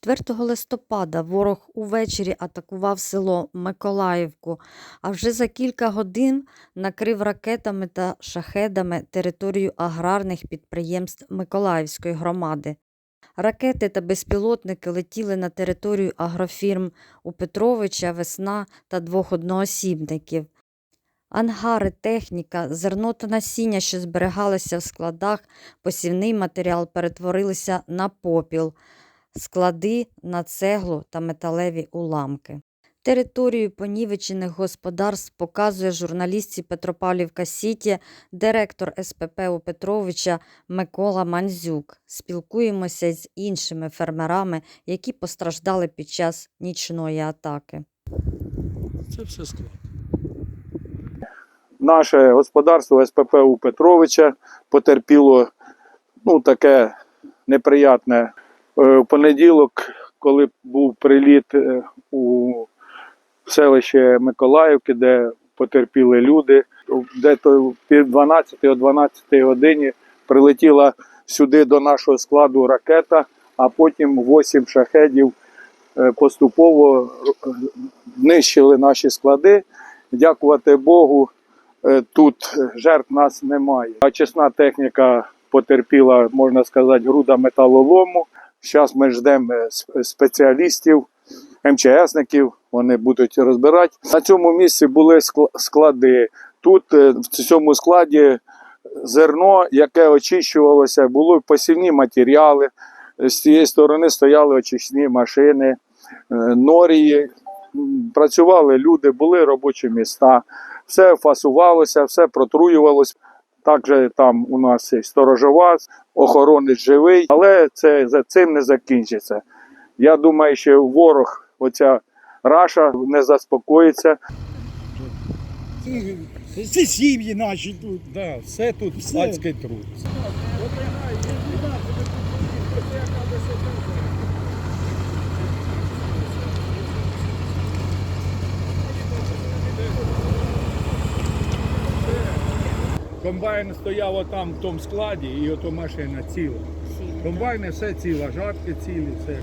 4 листопада ворог увечері атакував село Миколаївку, а вже за кілька годин накрив ракетами та шахедами територію аграрних підприємств Миколаївської громади. Ракети та безпілотники летіли на територію агрофірм у Петровича, Весна та двох одноосібників. Ангари, техніка, зерно та насіння, що зберігалися в складах, посівний матеріал перетворилися на попіл, склади на цеглу та металеві уламки. Територію понівечених господарств показує журналістці Петропавлівка Сіті, директор СПП у Петровича Микола Манзюк. Спілкуємося з іншими фермерами, які постраждали під час нічної атаки. Це все склад. Наше господарство СПП у Петровича потерпіло ну, таке неприятне. Е, В понеділок, коли був приліт е, у селище Миколаївки, де потерпіли люди, де-то пів 12 о 12 годині прилетіла сюди до нашого складу ракета, а потім 8 шахедів е, поступово е, нищили наші склади. Дякувати Богу, Тут жертв нас немає. А чесна техніка потерпіла, можна сказати, груда металолому. Зараз ми ждемо е, спеціалістів, МЧСників, вони будуть розбирати. На цьому місці були скла- склади. Тут е, в цьому складі зерно, яке очищувалося, були посівні матеріали. З цієї сторони стояли очисні машини, е, норії, працювали люди, були робочі міста все фасувалося, все протруювалося. Також там у нас є сторожова, охоронець живий, але це за цим не закінчиться. Я думаю, що ворог, оця раша, не заспокоїться. Це, сім'ї наші тут. Да, все тут адський труд. Комбайн стояв отам в тому складі, і ото машина ціла. Комбайни все ціла, жатки цілі, все.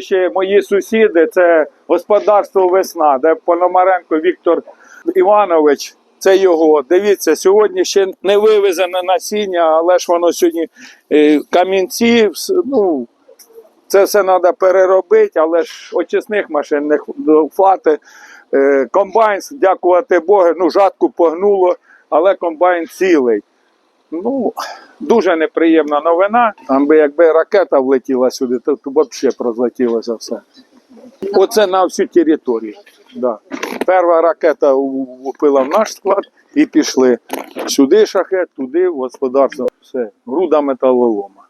Ще мої сусіди це господарство Весна, де Пономаренко Віктор Іванович. Це його. Дивіться, сьогодні ще не вивезене насіння, але ж воно сьогодні е, камінці. Ну, це все треба переробити, але ж очисних машин не хватить. Е, комбайн, дякувати Богу, ну жатку погнуло, але комбайн цілий. Ну, дуже неприємна новина. Там би якби ракета влетіла сюди, то, то взагалі прозлетілося все. Оце на всю територію. Да. Перша ракета впила в наш склад і пішли. Сюди шахет, туди в господарство. Все. Груда металолома.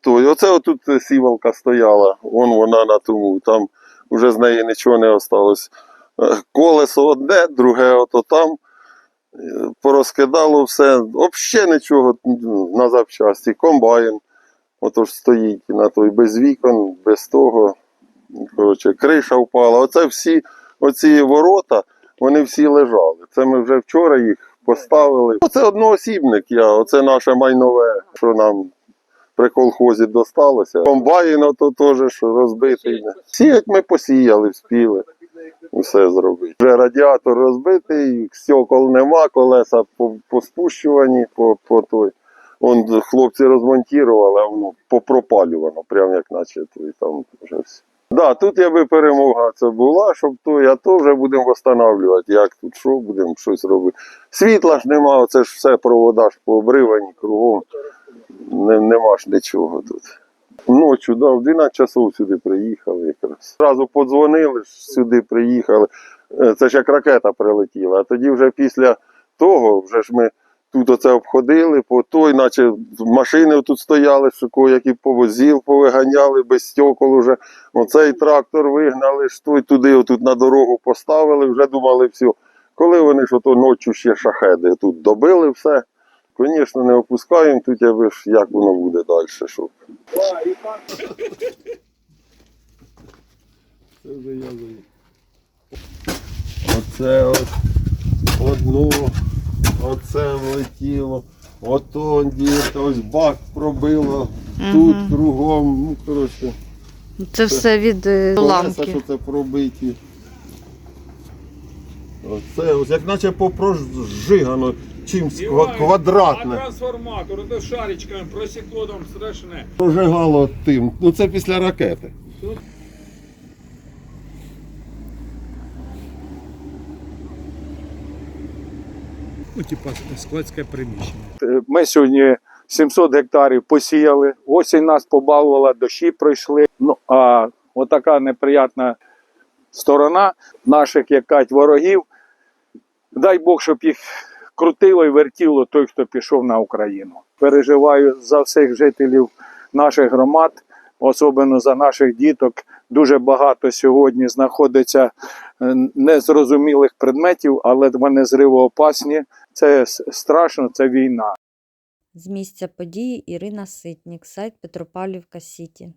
Той. Оце отут сівалка стояла, вон вона на тому, там вже з неї нічого не осталось. Е, Колесо одне, друге ото там. Е, Порозкидало все, взагалі нічого на запчасті. Комбайн, ото ж стоїть на той без вікон, без того. Коротше, криша впала. Оце всі оці ворота, вони всі лежали. Це ми вже вчора їх поставили. Оце одноосібник я, оце наше майнове, що нам при колхозі досталося. Комбайн ото теж розбитий. Сіять ми посіяли, вспіли. Все зробити. Вже радіатор розбитий, стекол нема, колеса по- поспущувані по, по той. Он хлопці розмонтували, а воно попропалювано, прям як наче той там вже все. Да, тут якби перемога це була, щоб то, а то вже будемо встановлювати, як тут, що будемо щось робити. Світла ж нема, це ж все провода ж пообривані кругом. Не, нема ж нічого тут. Ночі, да, в 12 часов сюди приїхали якраз. Зразу подзвонили, сюди приїхали. Е, Це ж як ракета прилетіла. А тоді вже після того, вже ж ми тут оце обходили, по той, наче машини тут стояли, що які повозів повиганяли, без стекол вже. Оцей трактор вигнали, ж той туди, отут на дорогу поставили, вже думали все. Коли вони ж ото ночі ще шахеди тут добили все. Звісно, не опускаємо тут, я ж як воно буде далі. Щоб. Це вже я Оце от вікно, оце влетіло, ото ось бак пробило, тут кругом, ну коротше, Це все від е, уламки. що це пробиті. Оце ось як наче попрожигано чимсь ква- А квадратне. трансформатор, ото шаричками просікло там страшне. Прожигало тим. Ну це після ракети. Ну, типа складське приміщення. Е, Ми сьогодні 700 гектарів посіяли. Осінь нас побалувала, дощі пройшли. Ну а отака неприятна сторона наших як кажуть, ворогів. Дай Бог, щоб їх крутило і вертіло той, хто пішов на Україну. Переживаю за всіх жителів наших громад, особливо за наших діток. Дуже багато сьогодні знаходиться е, незрозумілих предметів, але вони зривоопасні. Це страшно, це війна. З місця події Ірина Ситнік, сайт Петропавлівка Сіті.